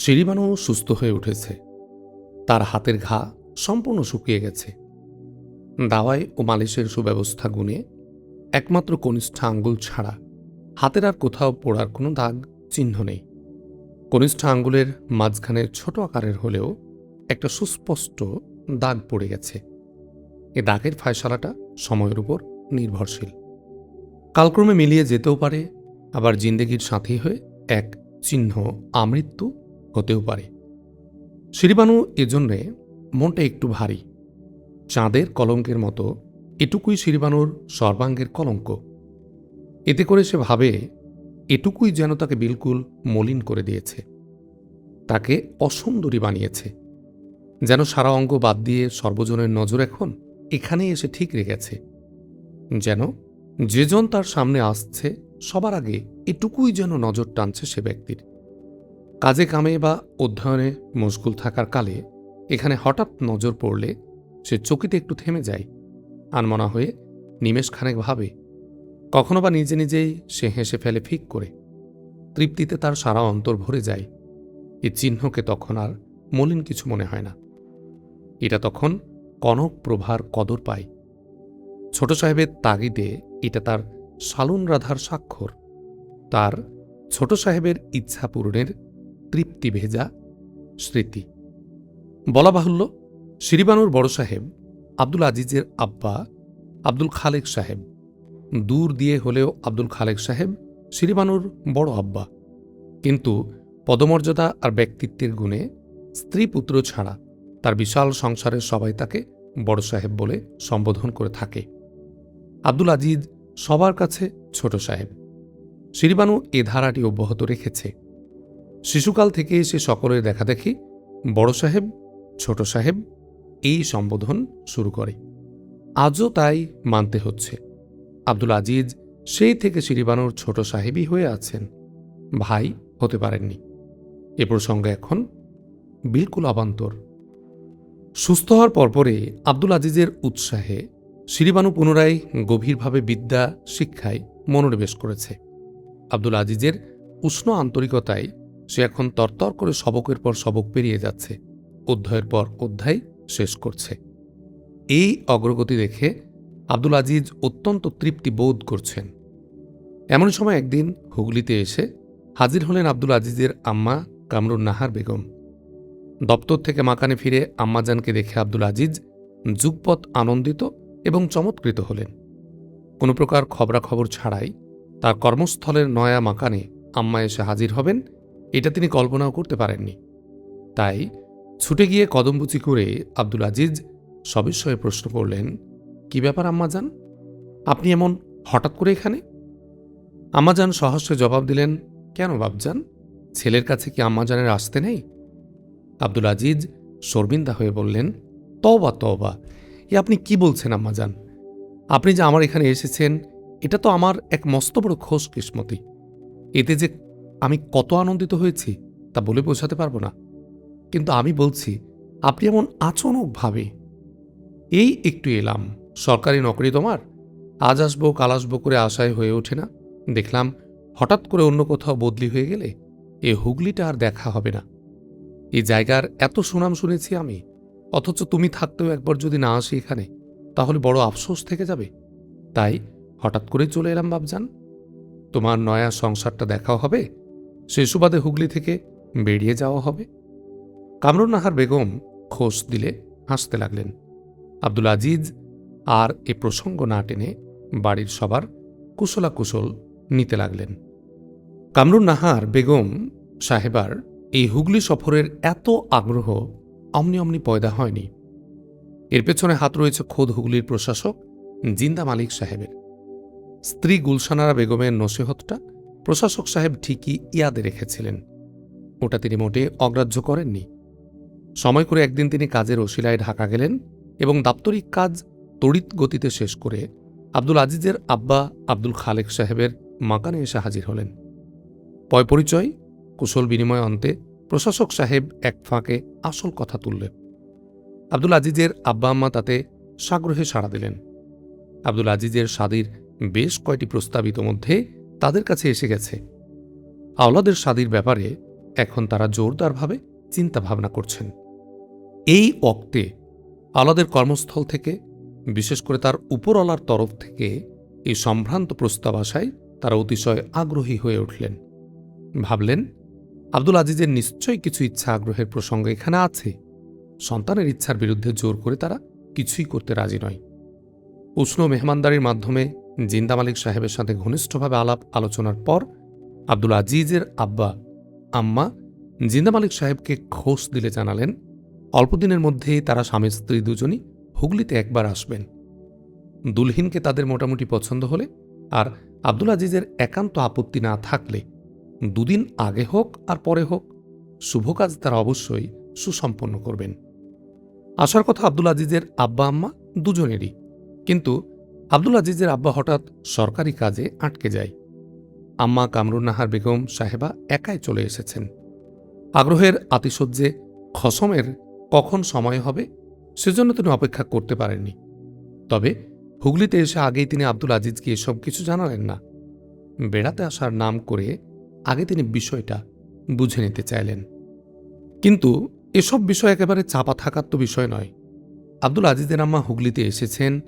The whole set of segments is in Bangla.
শিরিবানু সুস্থ হয়ে উঠেছে। তার হাতের ঘা সম্পূর্ণ শুকিয়ে গেছে। দাওয়ায় ও মালিশের সুব্যবস্থা গুণে একমাত্র কনিষ্ঠ আঙ্গুল ছাড়া হাতের আর কোথাও পোড়ার কোনো দাগ চিহ্ন নেই। কনিষ্ঠ আঙ্গুলের মাঝখানে ছোট আকারের হলেও একটা সুস্পষ্ট দাগ পড়ে গেছে। এ দাগের ফায়সালাটা সময়ের উপর নির্ভরশীল। কালক্রমে মিলিয়ে যেতেও পারে, আবার জিন্দেগির সাথী হয়ে এক চিহ্ন আমৃত্যু হতেও পারে। শিরিবানু এজন্যে মনটা একটু ভারী। চাঁদের কলঙ্কের মতো এটুকুই শিরিবানুর সর্বাঙ্গের কলঙ্ক। এতে করে সে ভাবে এটুকুই যেন তাকে বিলকুল মলিন করে দিয়েছে। তাকে অসুন্দরী বানিয়েছে। যেন সারা অঙ্গ বাদ দিয়ে সর্বজনের নজর এখন এখানেই এসে ঠিক রেখেছে। যেন যেজন তার সামনে আসছে সবার আগে এটুকুই যেন নজর টানছে সে ব্যক্তির। কাজে কামে বা অধ্যয়নে মশগুল থাকার কালে এখানে হঠাৎ নজর পড়লে সে চকিতে একটু থেমে যায়, আনমনা হয়ে নিমেষ খানেক ভাবে, কখনো বা নিজে নিজেই সে হেসে ফেলে ফিক করে। তৃপ্তিতে তার সারা অন্তর ভরে যায়, এ চিহ্নকে তখন আর মলিন কিছু মনে হয় না। এটা তখন কনক প্রভার কদর পায়। ছোট সাহেবের তাগিদে এটা তার শালুন রাধার স্বাক্ষর। তার ছোট সাহেবের ইচ্ছা পূরণের তৃপ্তি ভেজা স্মৃতি। বলা বাহুল্য, শ্রীবানুর বড় সাহেব, আব্দুল আজিজের আব্বা, আব্দুল খালেক সাহেব। দূর দিয়ে হলেও আব্দুল খালেক সাহেব শ্রীবানুর বড় আব্বা। কিন্তু পদমর্যাদা আর ব্যক্তিত্বের গুণে স্ত্রী পুত্র ছাড়া তার বিশাল সংসারের সবাই তাকে বড় সাহেব বলে সম্বোধন করে থাকে। আব্দুল আজিজ সবার কাছে ছোট সাহেব। শ্রীবানু এ ধারাটি অব্যাহত রেখেছে। শিশুকাল থেকে সে সকলের দেখা দেখি, বড় সাহেব, ছোট সাহেব, এই সম্বোধন শুরু করে। আজও তাই মানতে হচ্ছে। আব্দুল আজিজ সেই থেকে শিরিবানুর ছোট সাহেবই হয়ে আছেন। ভাই হতে পারেননি। এ প্রসঙ্গে এখন বিলকুল অবান্তর। সুস্থ হওয়ার পরপরে আব্দুল আজিজের উৎসাহে শিরিবানু পুনরায় গভীরভাবে বিদ্যা, শিক্ষায় মনোনিবেশ করেছে। আব্দুল আজিজের উষ্ণ আন্তরিকতায় সে এখন তরতর করে সবকের পর সবক পেরিয়ে যাচ্ছে। অধ্যায়ের পর অধ্যায় শেষ করছে। এই অগ্রগতি দেখে আব্দুল আজিজ অত্যন্ত তৃপ্তি বোধ করছেন। এমন সময় একদিন হুগলিতে এসে হাজির হলেন আব্দুল আজিজের আম্মা কামরুন নাহার বেগম। দপ্তর থেকে মাকানে ফিরে আম্মাজানকে দেখে আব্দুল আজিজ যুগপথ আনন্দিত এবং চমৎকৃত হলেন। কোনো প্রকার খবরাখবর ছাড়াই তার কর্মস্থলের নয়া মাকানে আম্মা এসে হাজির হবেন এটা তিনি কল্পনাও করতে পারেননি। তাই ছুটে গিয়ে কদমবুচি করে আব্দুল আজিজ সবিস্ময়ে প্রশ্ন করলেন, কি ব্যাপার আম্মাজান? আপনি এমন হঠাৎ করে এখানে? আম্মাজান সহস্রে জবাব দিলেন, কেন বাবজান ছেলের কাছে কি আম্মাজানের আসতে নেই? আব্দুল আজিজ শর্মিন্দা হয়ে বললেন তবা তবা এ আপনি কি বলছেন আম্মাজান? আপনি যে আমার এখানে এসেছেন, এটা তো আমার এক মস্ত বড় খোশ কিসমতি। এতে যে আমি কত আনন্দিত হয়েছি তা বলে বোঝাতে পারব না। কিন্তু আমি বলছি, আপনি এমন আচমকভাবে এই একটু এলাম। সরকারি নকরি তোমার? আজ আসব, কাল আসব করে আশায় হয়ে ওঠে না। দেখলাম, হঠাৎ করে অন্য কোথাও বদলি হয়ে গেলে এ হুগলিটা আর দেখা হবে না। এই জায়গার এত সুনাম শুনেছি আমি। অথচ তুমি থাকতেও একবার যদি না আসি এখানে, তাহলে বড় আফসোস থেকে যাবে। তাই হঠাৎ করে চলে এলাম বাবজান তোমার নয়া সংসারটা দেখাও হবে। সে সুবাদে হুগলি থেকে বেরিয়ে যাওয়া হবে। কামরুন নাহার বেগম খোশ দিলে হাসতে লাগলেন। আব্দুল আজিজ আর এ প্রসঙ্গ না টেনে বাড়ির সবার কুশলা কুশল নিতে লাগলেন। কামরুন নাহার বেগম সাহেবার এই হুগলি সফরের এত আগ্রহ অমনি অমনি পয়দা হয়নি। এর পেছনে হাত রয়েছে খোদ হুগলির প্রশাসক জিন্দা মালিক সাহেবের। স্ত্রী গুলশানারা বেগমের নসিহতটা প্রশাসক সাহেব ঠিকই ইয়াদে রেখেছিলেন। ওটা তিনি মোটে অগ্রাহ্য করেননি। সময় করে একদিন তিনি কাজের ওসিলায় ঢাকা গেলেন এবং দাপ্তরিক কাজ তড়িৎ গতিতে শেষ করে আব্দুল আজিজের আব্বা আব্দুল খালেক সাহেবের মাকানে এসে হাজির হলেন। পয় পরিচয়, কুশল বিনিময় অন্তে প্রশাসক সাহেব এক ফাঁকে আসল কথা তুললেন। আব্দুল আজিজের আব্বা আম্মা তাতে সাগ্রহে সাড়া দিলেন। আব্দুল আজিজের স্বাদীর বেশ কয়টি প্রস্তাবিত ইতোমধ্যে তাদের কাছে এসে গেছে। আওলাদের স্বাদীর ব্যাপারে এখন তারা জোরদারভাবে চিন্তা ভাবনা করছেন। এই অক্তে আলাদের কর্মস্থল থেকে, বিশেষ করে তার উপরওয়ালার তরফ থেকে এই সম্ভ্রান্ত প্রস্তাব আসায় তারা অতিশয় আগ্রহী হয়ে উঠলেন। ভাবলেন, আব্দুল আজিজের নিশ্চয়ই কিছু ইচ্ছা আগ্রহের প্রসঙ্গ এখানে আছে। সন্তানের ইচ্ছার বিরুদ্ধে জোর করে তারা কিছুই করতে রাজি নয়। উষ্ণ মেহমানদারির মাধ্যমে জিন্দা মালিক সাহেবের সাথে ঘনিষ্ঠভাবে আলাপ আলোচনার পর আব্দুল আজিজের আব্বা, আম্মা জিন্দা মালিক সাহেবকে খোশ দিলে জানালেন অল্পদিনের মধ্যেই তারা স্বামী স্ত্রী দুজনই হুগলিতে একবার আসবেন। দুলহিনকে তাদের মোটামুটি পছন্দ হলে আর আব্দুল আজিজের একান্ত আপত্তি না থাকলে দুদিন আগে হোক আর পরে হোক শুভ কাজ তারা অবশ্যই সুসম্পন্ন করবেন। আসার কথা আব্দুল আজিজের আব্বা, আম্মা দুজনেরই। কিন্তু আব্দুল আজিজের আব্বা হঠাৎ সরকারি কাজে আটকে যায়। আম্মা কামরুন্নাহার বেগম সাহেবা একাই চলে এসেছেন। আগ্রহের আতিশয্যে খসমের কখন সময় হবে সেজন্য তিনি অপেক্ষা করতে পারেননি। তবে হুগলিতে এসে আগেই তিনি আব্দুল আজিজকে এসব কিছু জানালেন না। বেড়াতে আসার নাম করে আগে তিনি বিষয়টা বুঝে নিতে চাইলেন। কিন্তু এসব বিষয় একেবারে চাপা থাকার তো বিষয় নয়। আব্দুল আজিজের আম্মা হুগলিতে এসেছেন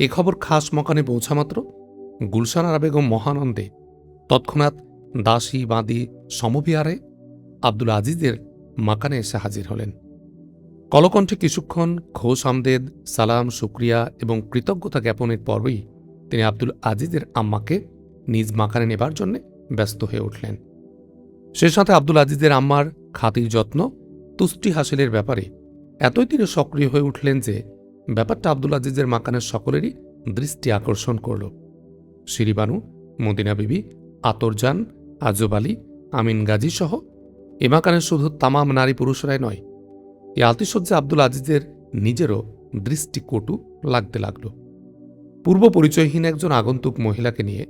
এ খবর খাস মকানে পৌঁছামাত্র গুলশান আরা বেগম মহানন্দে। তৎক্ষণাৎ দাসী, বাঁদি সমবিহারে আব্দুল আজিজের মাকানে এসে হাজির হলেন। কলকণ্ঠে কিছুক্ষণ ঘোষ আমদেদ, সালাম, শুক্রিয়া এবং কৃতজ্ঞতা জ্ঞাপনের পরই তিনি আব্দুল আজিজের আম্মাকে নিজ মাকানে নেবার জন্য ব্যস্ত হয়ে উঠলেন। সে সাথে আব্দুল আজিজের আম্মার খাতির যত্ন, তুষ্টি হাসিলের ব্যাপারে এতই তিনি সক্রিয় হয়ে উঠলেন যে ব্যাপারটা আব্দুল আজিজের মাকানের সকলেরই দৃষ্টি আকর্ষণ করল। শিরিবানু, মদিনা বিবি আতরজান আজব আলী, আমিন গাজী সহ এ মাকানের শুধু তামাম নারী পুরুষরাই নয়, এ আতিশয্যে আব্দুল আজিজের নিজেরও দৃষ্টি কটু লাগতে লাগল। পূর্ব পরিচয়হীন একজন আগন্তুক মহিলাকে নিয়ে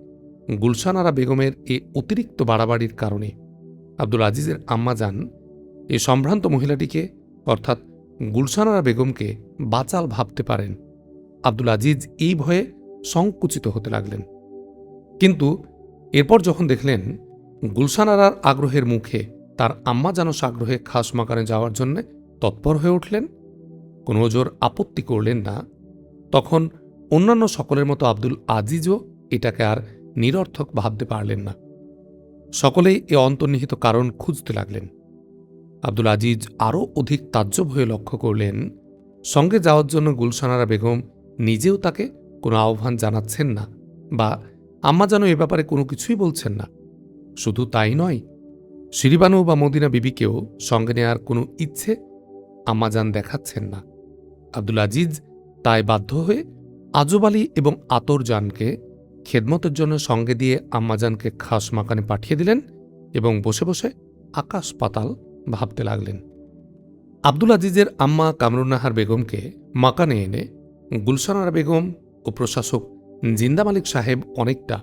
গুলশানারা বেগমের এ অতিরিক্ত বাড়াবাড়ির কারণে আব্দুল আজিজের আম্মা যান এ সম্ভ্রান্ত মহিলাটিকে, অর্থাৎ গুলশানারা বেগমকে বাচাল ভাবতে পারেন। আব্দুল আজিজ এই ভয়ে সংকুচিত হতে লাগলেন। কিন্তু এরপর যখন দেখলেন গুলশানারার আগ্রহের মুখে তার আম্মা যেন সাগ্রহে খাস মাকানে যাওয়ার জন্য তৎপর হয়ে উঠলেন, কোনো জোর আপত্তি করলেন না, তখন অন্যান্য সকলের মতো আব্দুল আজিজও এটাকে আর নিরর্থক ভাবতে পারলেন না। সকলেই এ অন্তর্নিহিত কারণ খুঁজতে লাগলেন। আব্দুল আজিজ আরও অধিক তাজ্জব হয়ে লক্ষ্য করলেন, সঙ্গে যাওয়ার জন্য গুলশানারা বেগম নিজেও তাকে কোনো আহ্বান জানাচ্ছেন না বা আম্মা যেন এ ব্যাপারে কোনো কিছুই বলছেন না। শুধু তাই নয়, শিরিবানু বা মদিনা বিবিকেও সঙ্গে নেয়ার কোনো ইচ্ছে আম্মাজান দেখাচ্ছেন না। আব্দুল আজিজ তাই বাধ্য হয়ে আজব আলী এবং আতরজানকে খেদমতের জন্য সঙ্গে দিয়ে আম্মাজানকে খাস মাকানে পাঠিয়ে দিলেন এবং বসে বসে আকাশ পাতাল ভাবতে লাগলেন। আব্দুল আজিজের আম্মা কামরুন্নাহার বেগমকে মাকানে এনে গুলশানারা বেগম ও প্রশাসক জিন্দা মালিক সাহেব অনেকটা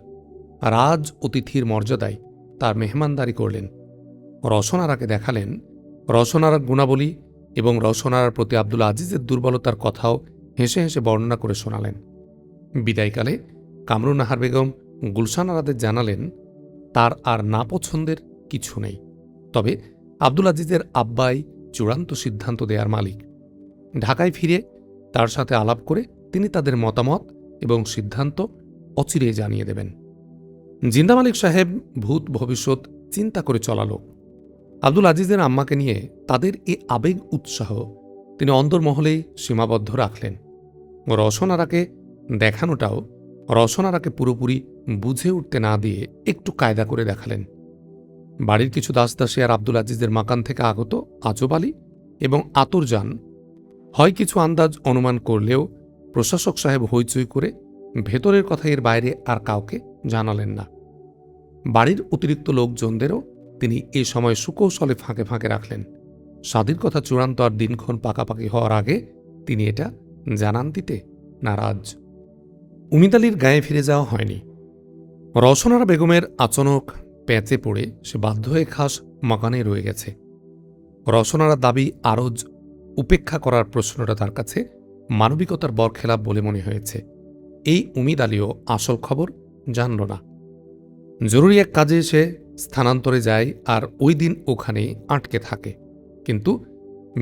রাজ অতিথির মর্যাদায় তার মেহমানদারি করলেন। রসনারাকে দেখালেন। রসনারার গুণাবলী এবং রসনারার প্রতি আব্দুল আজিজের দুর্বলতার কথাও হেসে হেসে বর্ণনা করে শোনালেন। বিদায়কালে কামরুন্নাহার বেগম গুলশানারাদের জানালেন, তার আর না পছন্দের কিছু নেই। তবে আব্দুল আজিজের আব্বাই চূড়ান্ত সিদ্ধান্ত দেওয়ার মালিক। ঢাকায় ফিরে তার সাথে আলাপ করে তিনি তাদের মতামত এবং সিদ্ধান্ত অচিরে জানিয়ে দেবেন। জিন্দা মালিক সাহেব ভূত ভবিষ্যৎ চিন্তা করে চলালো। আব্দুল আজিজের আম্মাকে নিয়ে তাদের এ আবেগ উৎসাহ তিনি অন্দরমহলেই সীমাবদ্ধ রাখলেন। রসনারাকে দেখানোটাও রসনারাকে পুরোপুরি বুঝে উঠতে না দিয়ে একটু কায়দা করে দেখালেন। বাড়ির কিছু দাসদাসী আর আব্দুল আজিজের মাকান থেকে আগত আজব আলী এবং আতরজান হয় কিছু আন্দাজ অনুমান করলেও প্রশাসক সাহেব হইচই করে ভেতরের কথা এর বাইরে আর কাউকে জানালেন না। বাড়ির অতিরিক্ত লোকজনদেরও তিনি এ সময় সুকৌশলে ফাঁকে ফাঁকে রাখলেন। স্বাধীর কথা চূড়ান্ত আর দিনক্ষণ পাকাপাকি হওয়ার আগে তিনি এটা জানান দিতে নারাজ। উমিদ আলীর গায়ে ফিরে যাওয়া হয়নি। রসনারা বেগমের আচনক প্যাঁচে পড়ে সে বাধ্য হয়ে খাস মাকানে রয়ে গেছে। রসনারা দাবি আরজ উপেক্ষা করার প্রশ্নটা তার কাছে মানবিকতার বরখেলাপ বলে মনে হয়েছে। এই উমিদ আলীও আসল খবর জানল না। জরুরি এক কাজে সে স্থানান্তরে যায় আর ওই দিন ওখানে আটকে থাকে। কিন্তু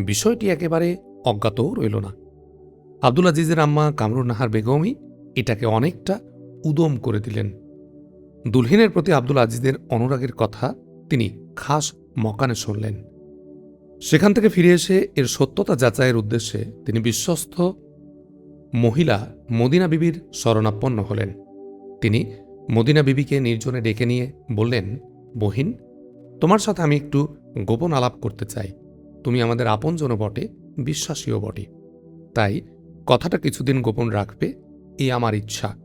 বিষয়টি একেবারে অজ্ঞাতও রইল না। আব্দুল আজিজের আম্মা কামরুন নাহার বেগমই এটাকে অনেকটা উদম করে দিলেন। দুলহিনের প্রতি আব্দুল আজিজের অনুরাগের কথা তিনি খাস মকানে শুনলেন। সেখান থেকে ফিরে এসে এর সত্যতা যাচাইয়ের উদ্দেশ্যে তিনি বিশ্বস্ত মহিলা মদিনা বিবির শরণাপন্ন হলেন। তিনি মদিনা বিবিকে নির্জনে ডেকে নিয়ে বললেন, বহিন, তোমার সাথে আমি একটু গোপন আলাপ করতে চাই। তুমি আমাদের আপনজনও বটে, বিশ্বাসীও বটে। তাই কথাটা কিছুদিন গোপন রাখবে এই আমার ইচ্ছা।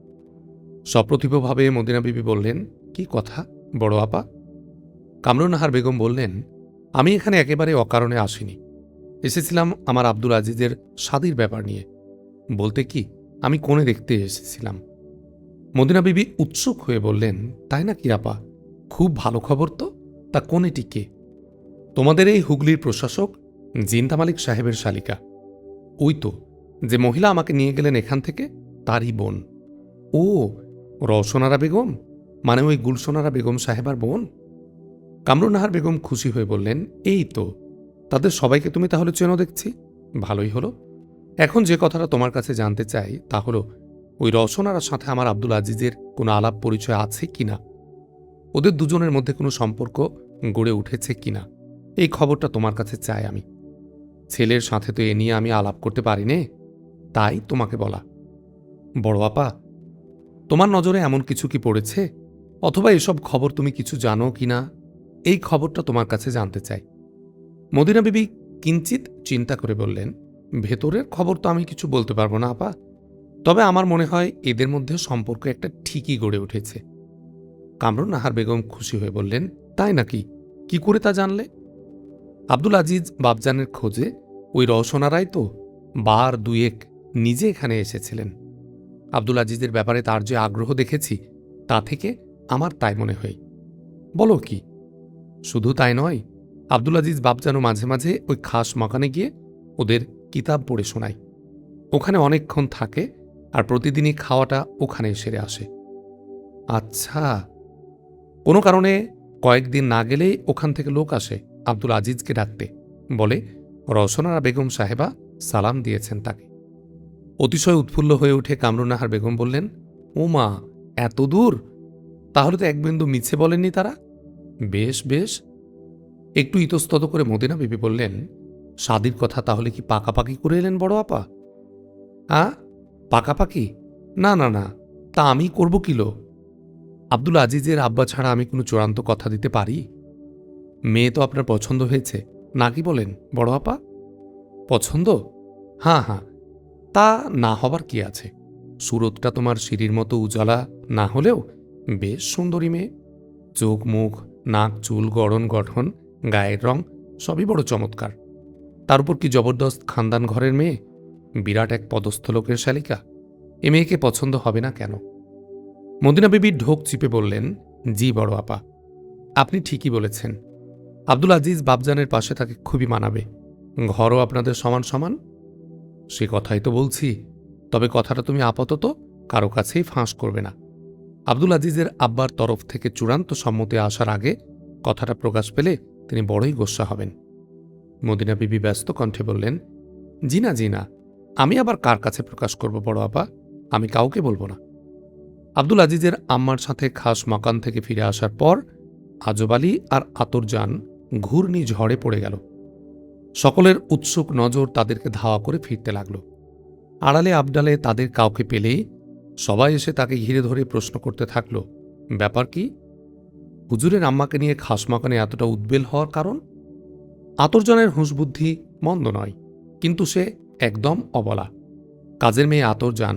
সপ্রতিভভাবে মদিনা বিবি বললেন, কি কথা, বড় আপা? কামরুনাহার বেগম বললেন, আমি এখানে একেবারে অকারণে আসিনি। এসেছিলাম আমার আব্দুল আজিজের স্বাদির ব্যাপার নিয়ে। বলতে কি, আমি কোণে দেখতে এসেছিলাম। মদিনা বিবি উৎসুক হয়ে বললেন, তাই না কি আপা? খুব ভালো খবর তো। তা কোনেটি কে? তোমাদের এই হুগলির প্রশাসক জিন্তা মালিক সাহেবের শালিকা। ওই তো, যে মহিলা আমাকে নিয়ে গেলেন এখান থেকে, তারই বোন। ও রওশনারা বেগম? মানে ওই গুলশোনারা বেগম সাহেবার বোন? কামরুনাহার বেগম খুশি হয়ে বললেন, এই তো, তাদের সবাইকে তুমি তাহলে চেনো দেখছি। ভালোই হলো। এখন যে কথাটা তোমার কাছে জানতে চাই, তা হলো, ওই রওশনারার সাথে আমার আব্দুল আজিজের কোনো আলাপ পরিচয় আছে কি না? ওদের দুজনের মধ্যে কোনো সম্পর্ক গড়ে উঠেছে কিনা এই খবরটা তোমার কাছে চাই আমি। ছেলের সাথে তো এ নিয়ে আমি আলাপ করতে পারি নে তাই তোমাকে বলা। বড় আপা তোমার নজরে এমন কিছু কি পড়েছে? অথবা এসব খবর তুমি কিছু জানো কি না এই খবরটা তোমার কাছে জানতে চাই। মদিনা বিবি কিঞ্চিত চিন্তা করে বললেন, ভেতরের খবর তো আমি কিছু বলতে পারব না, আপা। তবে আমার মনে হয় এদের মধ্যে সম্পর্ক একটা ঠিকই গড়ে উঠেছে। কামরুন নাহার বেগম খুশি হয়ে বললেন, তাই নাকি? কি করে তা জানলে? আব্দুল আজিজ বাবজানের খোঁজে ওই রওশনারাই তো বার দুয়েক নিজে এখানে এসেছিলেন। আব্দুল আজিজের ব্যাপারে তার যে আগ্রহ দেখেছি, তা থেকে আমার তাই মনে হয়। বলো কি? শুধু তাই নয়, আব্দুল আজিজ বাবজানও মাঝে মাঝে ওই খাস মাকানে গিয়ে ওদের কিতাব পড়ে শোনায়। ওখানে অনেকক্ষণ থাকে আর প্রতিদিনই খাওয়াটা ওখানে সেরে আসে। আচ্ছা কোনো কারণে কয়েকদিন না গেলেই ওখান থেকে লোক আসে আব্দুল আজিজকে ডাকতে। বলে রসনারা বেগম সাহেবা সালাম দিয়েছেন তাকে। অতিশয় উৎফুল্ল হয়ে উঠে কামরুনাহার বেগম বললেন, ও মা, এত দূর? তাহলে তো এক বিন্দু মিছে বলেননি তারা? বেশ বেশ। একটু ইতস্তত করে মদিনা বিবি বললেন স্বাদির কথা তাহলে কি পাকাপাকি করে এলেন বড় আপা? আ? পাকাপাকি? না না না, তা আমি করব কিলো আব্দুল আজিজের আব্বা ছাড়া আমি কোনো চূড়ান্ত কথা দিতে পারি? মেয়ে তো আপনার পছন্দ হয়েছে নাকি বলেন বড় আপা? পছন্দ? হ্যাঁ হ্যাঁ তা না হবার কি আছে? সুরতটা তোমার সিঁড়ির মতো উজালা না হলেও বেশ সুন্দরী মেয়ে। চোখ, মুখ, নাক, চুল, গড়ন, গঠন, গায়ের রং সবই বড় চমৎকার। তার উপর কি জবরদস্ত খানদান ঘরের মেয়ে? বিরাট এক পদস্থ লোকের শালিকা। এ মেয়েকে পছন্দ হবে না কেন? মদিনা বিবির ঢোক চিপে বললেন, জি বড় আপা। আপনি ঠিকই বলেছেন। আব্দুল আজিজ বাবজানের পাশে তাকে খুবই মানাবে। ঘরও আপনাদের সমান সমান সে কথাই তো বলছি। তবে কথাটা তুমি আপাতত কারও কাছেই ফাঁস করবে না। আব্দুল আজিজের আব্বার তরফ থেকে চূড়ান্ত সম্মতি আসার আগে কথাটা প্রকাশ পেলে তিনি বড়ই গোস্সা হবেন। মদিনা বিবি ব্যস্ত কণ্ঠে বললেন জি না জি না আমি আবার কার কাছে প্রকাশ করব বড় আপা? আমি কাউকে বলব না। আব্দুল আজিজের আম্মার সাথে খাস মকান থেকে ফিরে আসার পর আজব আলী আর আতরজান ঘূর্ণি ঝড়ে পড়ে গেল। সকলের উৎসুক নজর তাদেরকে ধাওয়া করে ফিরতে লাগল। আড়ালে আবডালে তাদের কাউকে পেলেই সবাই এসে তাকে ঘিরে ধরে প্রশ্ন করতে থাকল, ব্যাপার কি? হুজুরের আম্মাকে নিয়ে খাস মাকানে এতটা উদ্বেল হওয়ার কারণ? আতর্জনের হুঁশবুদ্ধি মন্দ নয়, কিন্তু সে একদম অবলা। কাজের মেয়ে আতরজান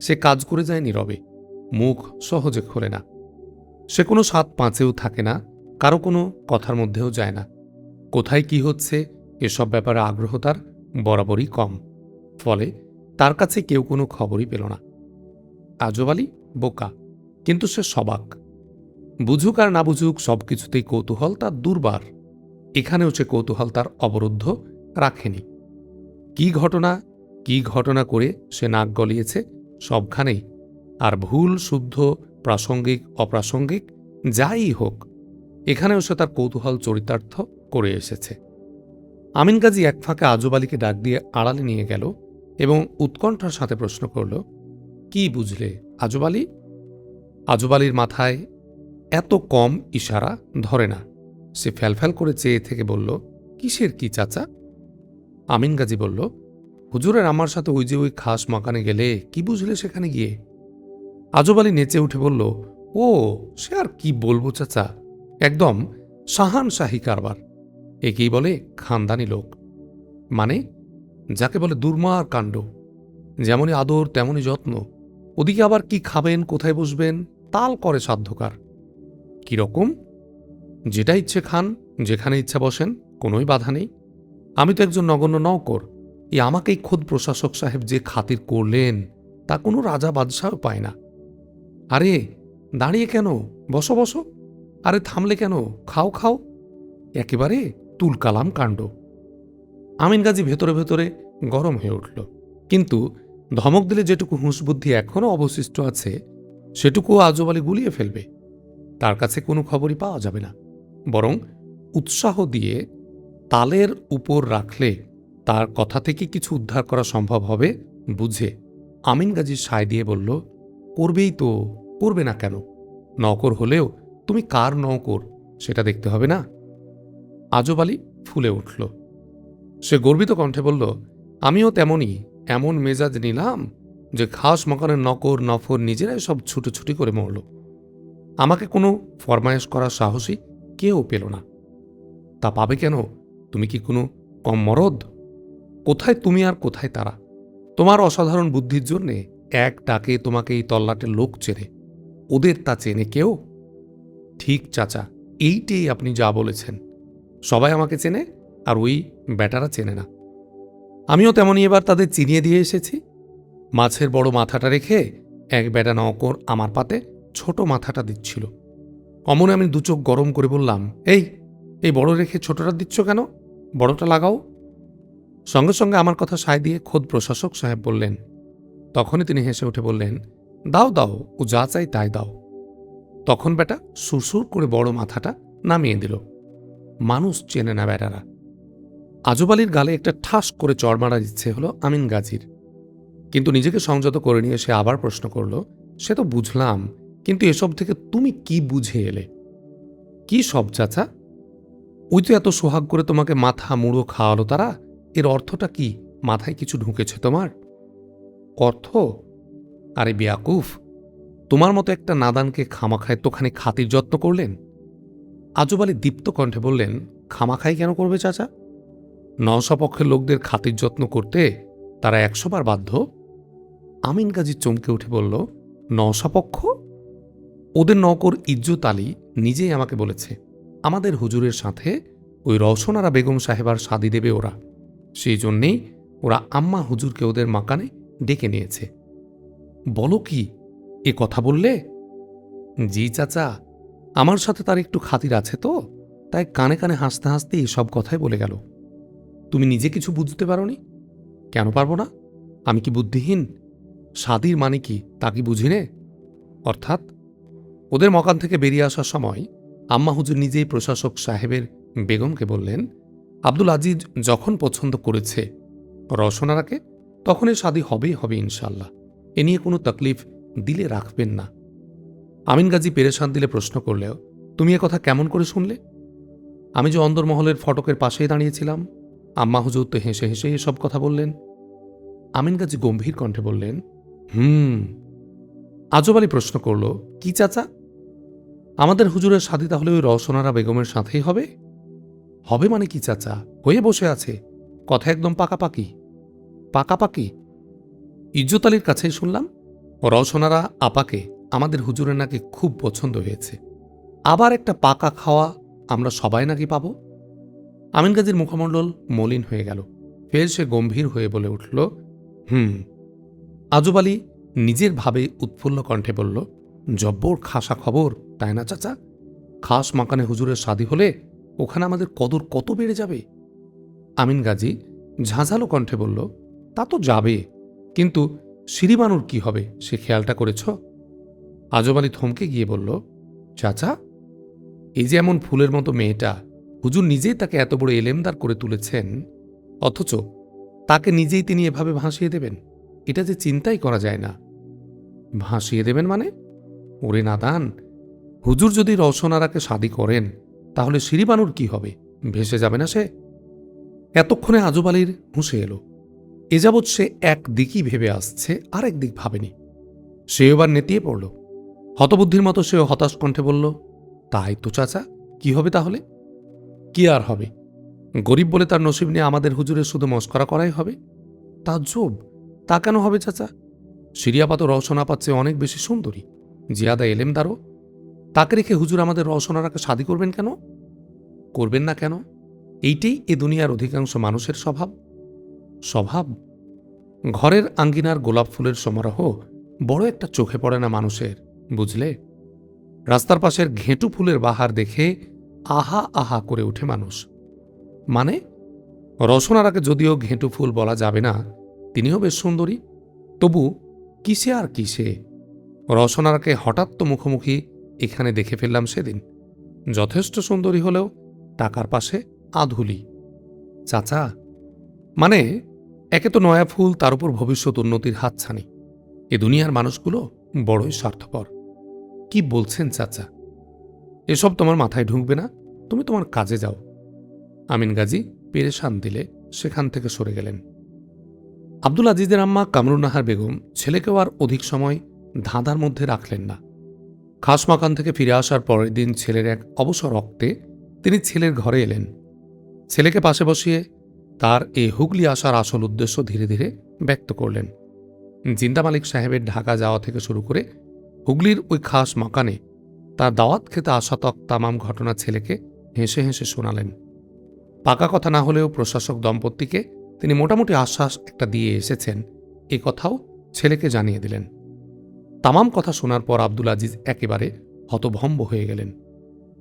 সে কাজ করে যায় নীরবে, মুখ সহজে খোলে না। সে কোনো সাত পাঁচেও থাকে না, কারও কোনো কথার মধ্যেও যায় না। কোথায় কি হচ্ছে এসব ব্যাপারে আগ্রহ তার বরাবরই কম। ফলে তার কাছে কেউ কোনো খবরই পেল না। আজব আলী বোকা, কিন্তু সে সবাক। বুঝুক আর না বুঝুক সব কিছুতেই কৌতূহল তার দুর্বার। এখানেও সে কৌতূহল তার অবরুদ্ধ রাখেনি। কি ঘটনা কি ঘটনা করে সে নাক গলিয়েছে, সবখানেই। আর ভুল, শুদ্ধ, প্রাসঙ্গিক, অপ্রাসঙ্গিক, যাই হোক, এখানেও সে তার কৌতূহল চরিতার্থ করে এসেছে। আমিন গাজী এক ফাঁকে আজব আলীকে ডাক দিয়ে আড়ালে নিয়ে গেল এবং উৎকণ্ঠার সাথে প্রশ্ন করল, কি বুঝলে আজব আলী? আজব আলীর মাথায় এত কম ইশারা ধরে না। সে ফ্যালফ্যাল করে চেয়ে থেকে বলল, কিসের কি চাচা? আমিন গাজী বলল, হুজুরের আমার সাথে ওই যে ওই খাস মাকানে গেলে কি বুঝলে সেখানে গিয়ে? আজব আলী নেচে উঠে বলল, ও, সে আর কি বলব চাচা? একদম সাহান শাহী কারবার। একেই বলে খানদানি লোক। মানে যাকে বলে দুর্মার কাণ্ড। যেমনই আদর, তেমনই যত্ন। ওদিকে আবার কি খাবেন, কোথায় বসবেন, তাল করে সাধ্যকার। কীরকম? যেটা ইচ্ছে খান, যেখানে ইচ্ছা বসেন, কোনোই বাধা নেই। আমি তো একজন নগণ্য নওকর এই আমাকেই খোদ প্রশাসক সাহেব যে খাতির করলেন, তা কোনো রাজা বাদশাহ পায় না। আরে, দাঁড়িয়ে কেন? বসো বসো। আরে, থামলে কেন? খাও খাও। একেবারে তুলকালাম কাণ্ড। আমিন গাজী ভেতরে ভেতরে গরম হয়ে উঠল। কিন্তু ধমক দিলে যেটুকু হুঁশবুদ্ধি এখনও অবশিষ্ট আছে, সেটুকুও আজবালি গুলিয়ে ফেলবে। তার কাছে কোনো খবরই পাওয়া যাবে না। বরং উৎসাহ দিয়ে তালের উপর রাখলে তার কথা থেকে কিছু উদ্ধার করা সম্ভব হবে বুঝে আমিন গাজী সায় দিয়ে বলল, করবেই তো, করবে না কেন? নকর হলেও তুমি কার নকর সেটা দেখতে হবে না? আজব আলী ফুলে উঠল। সে গর্বিত কণ্ঠে বলল, আমিও তেমনই, এমন মেজাজ নিলাম যে খাস মকানের নকর, নফর নিজেরাই সব ছুটোছুটি করে মরল। আমাকে কোনো ফরমায়েশ করার সাহসী কেউ পেল না। তা পাবে কেন? তুমি কি কোনো কম মরদ? কোথায় তুমি আর কোথায় তারা? তোমার অসাধারণ বুদ্ধির জন্যে এক ডাকে তোমাকে এই তল্লাটের লোক চেনে। ওদের তা চেনে কেউ? ঠিক, চাচা, এইটেই আপনি যা বলেছেন। সবাই আমাকে চেনে আর ওই ব্যাটারা চেনে না। আমিও তেমনই এবার তাদের চিনিয়ে দিয়ে এসেছি। মাছের বড় মাথাটা রেখে এক বেটা নকর আমার পাতে ছোট মাথাটা দিচ্ছিল। অমনে আমি দু চোখ গরম করে বললাম, এই এই বড় রেখে ছোটটা দিচ্ছ কেন? বড়টা লাগাও। সঙ্গে সঙ্গে আমার কথা সায় দিয়ে খোদ প্রশাসক সাহেব বললেন, তখনই তিনি হেসে উঠে বললেন, দাও দাও, ও যা চাই তাই দাও। তখন বেটা সুরসুর করে বড় মাথাটা নামিয়ে দিল। মানুষ চেনে না বেটারা। আজব আলীর গালে একটা ঠাস করে চড় মারার ইচ্ছে হলো আমিন গাজীর। কিন্তু নিজেকে সংযত করে নিয়ে সে আবার প্রশ্ন করল, সে তো বুঝলাম, কিন্তু এসব থেকে তুমি কি বুঝে এলে? কি সব, চাচা? ওই তো এত সোহাগ করে তোমাকে মাথা মুড়ো খাওয়ালো তারা, এর অর্থটা কি? মাথায় কিছু ঢুকেছে তোমার? অর্থ? আরে বিয়াকুফ, তোমার মতো একটা নাদানকে খামাখায় তোখানে খাতির যত্ন করলেন? আজব আলী দীপ্ত কণ্ঠে বললেন, খামাখাই কেন করবে চাচা? নশাপক্ষের লোকদের খাতির যত্ন করতে তারা একশোবার বাধ্য? আমিন গাজী চমকে উঠে বলল নশাপক্ষ ওদের নকর ইজ্জত আলী নিজেই আমাকে বলেছে, আমাদের হুজুরের সাথে ওই রওশনারা বেগম সাহেবার শাদি দেবে ওরা। সেই জন্যেই ওরা আম্মা হুজুরকে ওদের মাকানে ডেকে নিয়েছে। বলো কি, এ কথা বললে? জি চাচা আমার সাথে তার একটু খাতির আছে তো, তাই কানে কানে হাসতে হাসতে এসব কথাই বলে গেল। তুমি নিজে কিছু বুঝতে পারোনি? কেন পারব না? আমি কি বুদ্ধিহীন? স্বাদীর মানে কি, তা কি বুঝি নে? অর্থাৎ, ওদের মকান থেকে বেরিয়ে আসার সময় আম্মা হুজুর নিজেই প্রশাসক সাহেবের বেগমকে বললেন, আব্দুল আজিজ যখন পছন্দ করেছে রসনারাকে তখন এ শাদি হবেই হবে ইনশাল্লাহ এ নিয়ে কোনো তকলিফ দিলে রাখবেন না। আমিন গাজী পেরেশান দিলে প্রশ্ন করলেও, তুমি এ কথা কেমন করে শুনলে? আমি যে অন্দরমহলের ফটকের পাশেই দাঁড়িয়েছিলাম, আম্মা হুজুর তো হেসে হেসে এসব কথা বললেন। আমিন গাজী গম্ভীর কণ্ঠে বললেন, হুম আজব আলী প্রশ্ন করল, কি চাচা? আমাদের হুজুরের শাদি তাহলে ওই রওশনারা বেগমের সাথেই হবে? হবে মানে কি চাচা? হয়ে বসে আছে। কথা একদম পাকাপাকি। পাকাপাকি? ইজ্জত আলীর কাছেই শুনলাম। রওশনারা আপাকে আমাদের হুজুরের নাকি খুব পছন্দ হয়েছে। আবার একটা পাকা খাওয়া আমরা সবাই নাকি পাব? আমিন গাজীর মুখমণ্ডল মলিন হয়ে গেল। ফের সে গম্ভীর হয়ে বলে উঠল, হুম। আজব আলী নিজের ভাবে উৎফুল্ল কণ্ঠে বলল, জব্বর খাসা খবর, তাই না চাচা? খাস মাকানে হুজুরের শাদি হলে ওখানে আমাদের কদর কত বেড়ে যাবে? আমিন গাজী ঝাঁঝালো কণ্ঠে বলল, তা তো যাবে, কিন্তু সিঁড়িবানুর কি হবে, সে খেয়ালটা করেছ? আজব আলী থমকে গিয়ে বলল, চাচা, এই যে এমন ফুলের মতো মেয়েটা, হুজুর নিজেই তাকে এত বড় এলেমদার করে তুলেছেন, অথচ তাকে নিজেই তিনি এভাবে ভাসিয়ে দেবেন, এটা যে চিন্তাই করা যায় না। ভাসিয়ে দেবেন মানে? ওরে নাদান, হুজুর যদি রওশনারাকে শাদি করেন, তাহলে সিঁড়িবানুর কি হবে? ভেসে যাবে না সে? এতক্ষণে আজব আলীর হুঁসে এলো। এ যাবৎ সে একদিকই ভেবে আসছে আর এক দিক ভাবেনি। সে এবার নেতিয়ে পড়ল। হতবুদ্ধির মতো সেও হতাশ কণ্ঠে বলল, তাই তো চাচা, কি হবে তাহলে? কি আর হবে? গরিব বলে তার নসিব নিয়ে আমাদের হুজুরের শুধু মস্করা করাই হবে? তা জোব, তা কেন হবে চাচা? সিরিয়াপাত রওশনা পাচ্ছে অনেক বেশি সুন্দরী, জিয়াদা এলেমদারও তাকে রেখে হুজুর আমাদের রওশনারাকে শাদি করবেন কেন? করবেন না কেন? এইটাই এ দুনিয়ার অধিকাংশ মানুষের স্বভাব। স্বভাব? ঘরের আঙ্গিনার গোলাপ ফুলের সমারোহ বড় একটা চোখে পড়ে না মানুষের। বুঝলে? রাস্তার পাশের ঘেঁটু ফুলের বাহার দেখে আহা আহা করে ওঠে মানুষ। মানে? রসনারাকে যদিও ঘেঁটু ফুল বলা যাবে না, তিনিও বেশ সুন্দরী। তবু কিসে আর কিসে? রসনারাকে হঠাৎ তো মুখোমুখি এখানে দেখে ফেললাম সেদিন। যথেষ্ট সুন্দরী হলেও টাকার পাশে আধুলি। চাচা মানে একে তো নয়া ফুল, তার উপর ভবিষ্যৎ উন্নতির হাতছানি। এ দুনিয়ার মানুষগুলো বড়ই স্বার্থপর। কি বলছেন, চাচা? এসব তোমার মাথায় ঢুকবে না? তুমি তোমার কাজে যাও। আমিন গাজী পেরেশান দিলে সেখান থেকে সরে গেলেন। আব্দুল আজিজের আম্মা কামরুন্নাহার বেগম ছেলেকেও আর অধিক সময় ধাঁধার মধ্যে রাখলেন না। খাস মাকান থেকে ফিরে আসার পরের দিন ছেলের এক অবসর রক্তে তিনি ছেলের ঘরে এলেন। ছেলেকে পাশে বসিয়ে তার এ হুগলি আসার আসল উদ্দেশ্য ধীরে ধীরে ব্যক্ত করলেন। জিন্দা মালিক সাহেবের ঢাকা যাওয়া থেকে শুরু করে হুগলির ওই খাস মকানে তার দাওয়াত খেতে আসা তক তামাম ঘটনা ছেলেকে হেসে হেসে শোনালেন। পাকা কথা না হলেও প্রশাসক দম্পতিকে তিনি মোটামুটি আশ্বাস একটা দিয়ে এসেছেন। এ কথাও ছেলেকে জানিয়ে দিলেন। তামাম কথা শোনার পর আব্দুল আজিজ একেবারে হতভম্ব হয়ে গেলেন।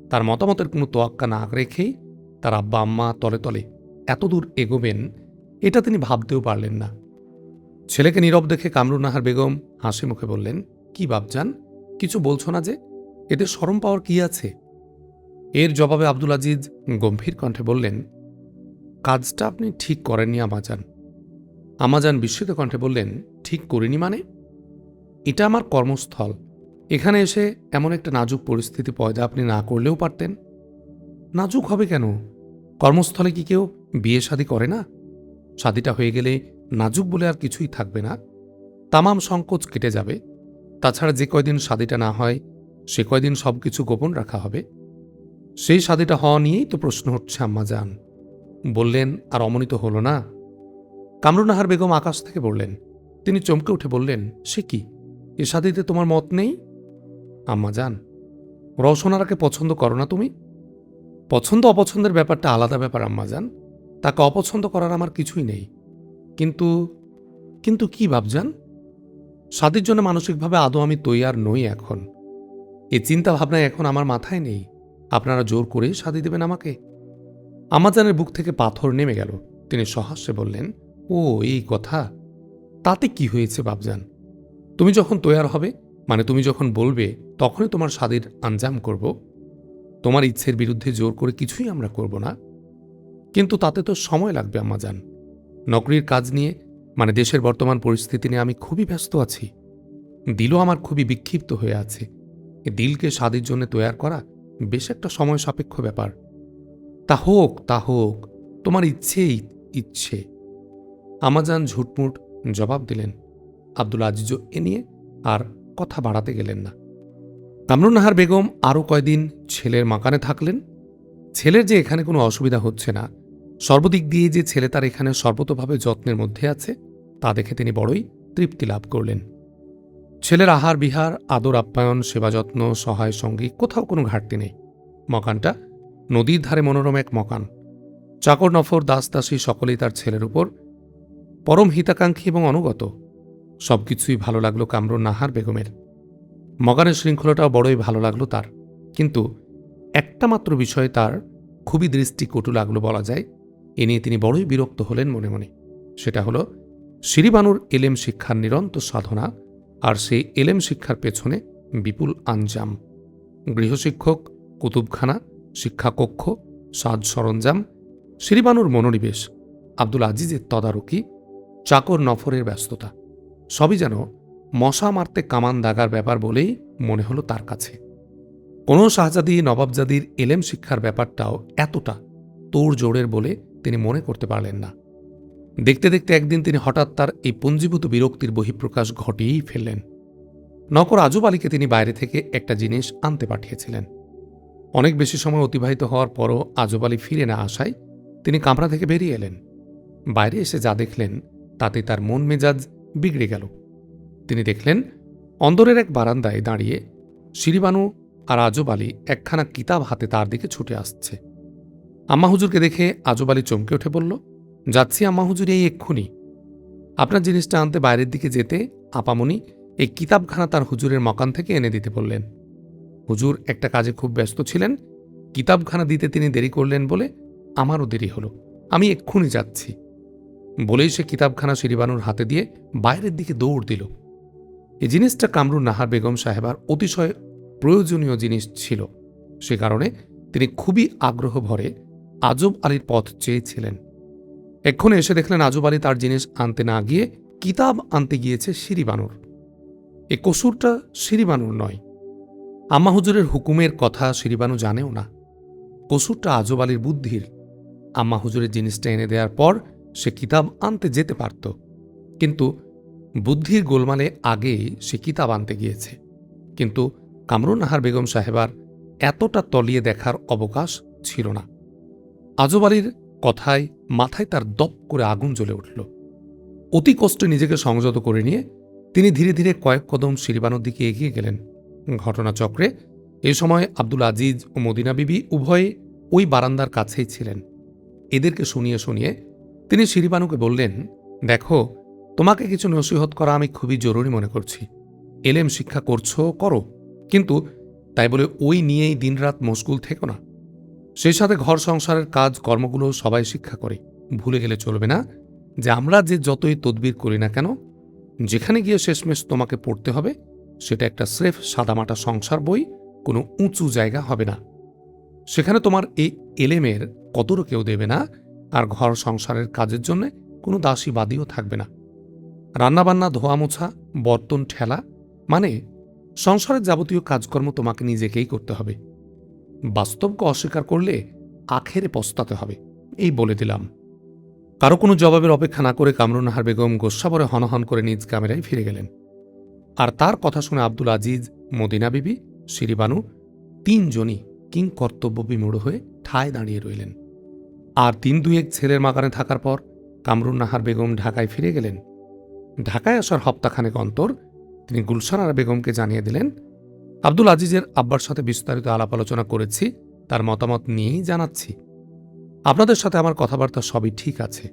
তার মতামতের কোনো তোয়াক্কা না রেখেই তার আব্বা আম্মা তলে তলে এতদূর এগোবেন, এটা তিনি ভাবতেও পারলেন না। ছেলেকে নীরব দেখে কামরুন্নাহার বেগম হাসি মুখে বললেন কি বাপজান? কিছু বলছো না যে? এতে সরম পাওয়ার কি আছে? এর জবাবে আব্দুল আজিজ গম্ভীর কণ্ঠে বললেন, কাজটা আপনি ঠিক করেননি, আমাজান। আমাজান বিস্মিত কণ্ঠে বললেন, ঠিক করিনি মানে? এটা আমার কর্মস্থল। এখানে এসে এমন একটা নাজুক পরিস্থিতি পয়দা আপনি না করলেও পারতেন। নাজুক হবে কেন? কর্মস্থলে কি কেউ বিয়ে শাদী করে না? শাদিটা হয়ে গেলে নাজুক বলে আর কিছুই থাকবে না। তামাম সংকোচ কেটে যাবে। তাছাড়া যে কয়দিন শাদিটা না হয়, সে কয়দিন সব কিছু গোপন রাখা হবে? সেই শাদিটা হওয়া নিয়েই তো প্রশ্ন হচ্ছে আম্মা যান বললেন, আর অমনিত হল না। কামরুনাহার বেগম আকাশ থেকে বললেন, তিনি চমকে উঠে বললেন, সে কি? এ শাদিতে তোমার মত নেই? আম্মা যান রওশনারাকে পছন্দ করো না তুমি? পছন্দ অপছন্দের ব্যাপারটা আলাদা ব্যাপার আম্মা যান তাকে অপছন্দ করার আমার কিছুই নেই। কিন্তু কিন্তু কি ভাবজান স্বাদের জন্য মানসিকভাবে আদৌ আমি তৈয়ার নই এখন। এ চিন্তা ভাবনা এখন আমার মাথায় নেই। আপনারা জোর করে সাদি দেবেন আমাকে। আমাজানের বুক থেকে পাথর নেমে গেল। তিনি সহাস্যে বললেন, ও, এই কথা? তাতে কি হয়েছে বাবজান তুমি যখন তৈয়ার হবে মানে তুমি যখন বলবে, তখনই তোমার স্বাদের আঞ্জাম করব। তোমার ইচ্ছের বিরুদ্ধে জোর করে কিছুই আমরা করব না। কিন্তু তাতে তো সময় লাগবে, আম্মাজান। নকরির কাজ নিয়ে মানে দেশের বর্তমান পরিস্থিতি নিয়ে আমি খুবই ব্যস্ত আছি। দিলও আমার খুবই বিক্ষিপ্ত হয়ে আছে। দিলকে স্বাদের জন্য তৈয়ার করা বেশ একটা সময় সাপেক্ষ ব্যাপার। তা হোক তা হোক, তোমার ইচ্ছেই ইচ্ছে। আমাজান ঝুটমুট জবাব দিলেন, আব্দুল আজিজও এ নিয়ে আর কথা বাড়াতে গেলেন না। কামরুন্নাহার বেগম আরও কয়দিন ছেলের মাকানে থাকলেন? ছেলের যে এখানে কোনো অসুবিধা হচ্ছে না সর্বদিক দিয়ে যে ছেলে তার এখানে সর্বতভাবে যত্নের মধ্যে আছে, তা দেখে তিনি বড়ই তৃপ্তি লাভ করলেন। ছেলের আহার, বিহার, আদর, আপ্যায়ন, সেবা যত্ন, সহায় সঙ্গী কোথাও কোনো ঘাটতি নেই। মকানটা নদীর ধারে মনোরম এক মকান। চাকর, নফর, দাস, দাসী সকলেই তার ছেলের উপর পরম হিতাকাঙ্ক্ষী এবং অনুগত। সবকিছুই ভালো লাগল কামরুন নাহার বেগমের। মগানের শৃঙ্খলাটাও বড়ই ভালো লাগল তার। কিন্তু একটা মাত্র বিষয়ে তার খুবই দৃষ্টি কটু লাগল বলা যায় এ নিয়ে তিনি বড়ই বিরক্ত হলেন মনে মনে। সেটা হলো সিরিবানুর এলেম শিক্ষার নিরন্তর সাধনা আর সেই এলেম শিক্ষার পেছনে বিপুল আঞ্জাম। গৃহশিক্ষক, কুতুবখানা, শিক্ষাকক্ষ, সাজ সরঞ্জাম, শ্রীবানুর মনোনিবেশ, আব্দুল আজিজের তদারকি, চাকর নফরের ব্যস্ততা, সবই যেন মশা মারতে কামান দাগার ব্যাপার বলেই মনে হলো তার কাছে। কোনো শাহজাদি নবাবজাদির এলেম শিক্ষার ব্যাপারটাও এতটা তোড় জোড়ের বলে তিনি মনে করতে পারলেন না। দেখতে দেখতে একদিন তিনি হঠাৎ তার এই পুঞ্জীভূত বিরক্তির বহিঃপ্রকাশ ঘটিয়েই ফেললেন। নকর আজব আলীকে তিনি বাইরে থেকে একটা জিনিস আনতে পাঠিয়েছিলেন। অনেক বেশি সময় অতিবাহিত হওয়ার পরও আজব আলী ফিরে না আসায় তিনি কামরা থেকে বেরিয়ে এলেন। বাইরে এসে যা দেখলেন, তাতে তার মন মেজাজ বিগড়ে গেল। তিনি দেখলেন, অন্দরের এক বারান্দায় দাঁড়িয়ে শিরিবানু আর আজব আলী একখানা কিতাব হাতে তার দিকে ছুটে আসছে। আম্মা হুজুরকে দেখে আজব আলী চমকে উঠে বলল, যাচ্ছি আম্মা হুজুর, এই এক্ষুনি। আপনার জিনিসটা আনতে বাইরের দিকে যেতে আপামনি এই কিতাবখানা তার হুজুরের মকান থেকে এনে দিতে বললেন। হুজুর একটা কাজে খুব ব্যস্ত ছিলেন, কিতাবখানা দিতে তিনি দেরি করলেন বলে আমারও দেরি হলো, আমি এক্ষুনি যাচ্ছি। বলেই সে কিতাবখানা শিরিবানুর হাতে দিয়ে বাইরের দিকে দৌড় দিল। এই জিনিসটা কামরুন নাহার বেগম সাহেবার অতিশয় প্রয়োজনীয় জিনিস ছিল, সে কারণে তিনি খুবই আগ্রহ ভরে আজব আলীর পথ চেয়েছিলেন। এক্ষণে এসে দেখলেন আজব আলী তার জিনিস আনতে না গিয়ে কিতাব আনতে গিয়েছে শিরিবানুর এ কসুরটা শিরিবানুর নয়। আম্মা হুজুরের হুকুমের কথা শিরিবানু জানেও না। কসুরটা আজব আলীর বুদ্ধির। আম্মা হুজুরের জিনিসটা এনে দেওয়ার পর সে কিতাব আনতে যেতে পারত। কিন্তু বুদ্ধির গোলমালে আগেই সে কিতাব আনতে গিয়েছে। কিন্তু কামরুন নাহার বেগম সাহেবার এতটা তলিয়ে দেখার অবকাশ ছিল না। আজব আলীর কথায় মাথায় তার দপ করে আগুন জ্বলে উঠল। অতি কষ্টে নিজেকে সংযত করে নিয়ে তিনি ধীরে ধীরে কয়েক কদম শিরিবানোর দিকে এগিয়ে গেলেন। ঘটনাচক্রে এ সময় আব্দুল আজিজ ও মদিনা বিবি উভয়ে ওই বারান্দার কাছেই ছিলেন। এদেরকে শুনিয়ে শুনিয়ে তিনি শিরিবানুকে বললেন, দেখো, তোমাকে কিছু নসিহত করা আমি খুবই জরুরি মনে করছি। এলেম শিক্ষা করছ, করো। কিন্তু তাই বলে ওই নিয়েই দিনরাত মশগুল থেকো না। সেই সাথে ঘর সংসারের কাজ, কর্মগুলো সবাই শিক্ষা করে। ভুলে গেলে চলবে না যে আমরা যে যতই তদবির করি না কেন, যেখানে গিয়ে শেষমেশ তোমাকে পড়তে হবে, সেটা একটা স্রেফ সাদামাটা সংসার বই, কোনো উঁচু জায়গা হবে না। সেখানে তোমার এই এলেমের কদরও কেউ দেবে না, আর ঘর সংসারের কাজের জন্য কোনো দাসীবাদীও থাকবে না। রান্নাবান্না, ধোয়া মোছা, বর্তন, ঠেলা মানে সংসারের যাবতীয় কাজকর্ম তোমাকে নিজেকেই করতে হবে। বাস্তবকে অস্বীকার করলে আখেরে পস্তাতে হবে, এই বলে দিলাম। কারও কোনো জবাবের অপেক্ষা না করে কামরুনাহার বেগম গোস্বাবরে হনহন করে নিজ ক্যামেরায় ফিরে গেলেন। আর তার কথা শুনে আব্দুল আজিজ, মদিনা বিবি, শিরিবানু তিনজনই কিং কর্তব্য বিমূঢ় হয়ে ঠায় দাঁড়িয়ে রইলেন। আর তিন দুয়েক ছেলের মাকানে থাকার পর কামরুন নাহার বেগম ঢাকায় ফিরে গেলেন। ঢাকায় আসার হপ্তাখানেক অন্তর তিনি গুলশান আরা বেগমকে জানিয়ে দিলেন আব্দুল আজিজের আব্বার সাথে বিস্তারিত আলাপ আলোচনা করেছি, তার মতামত নিয়েই জানাচ্ছি। আপনাদের সাথে আমার কথাবার্তা সবই ঠিক আছে।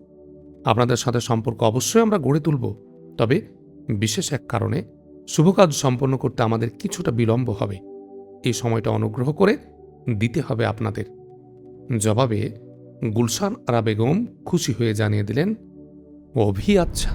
আপনাদের সাথে সম্পর্ক অবশ্যই আমরা গড়ে তুলব, তবে বিশেষ এক কারণে শুভ কাজ সম্পন্ন করতে আমাদের কিছুটা বিলম্ব হবে। এই সময়টা অনুগ্রহ করে দিতে হবে আপনাদের। জবাবে গুলশান আরা বেগম খুশি হয়ে জানিয়ে দিলেন, অভি আচ্ছা।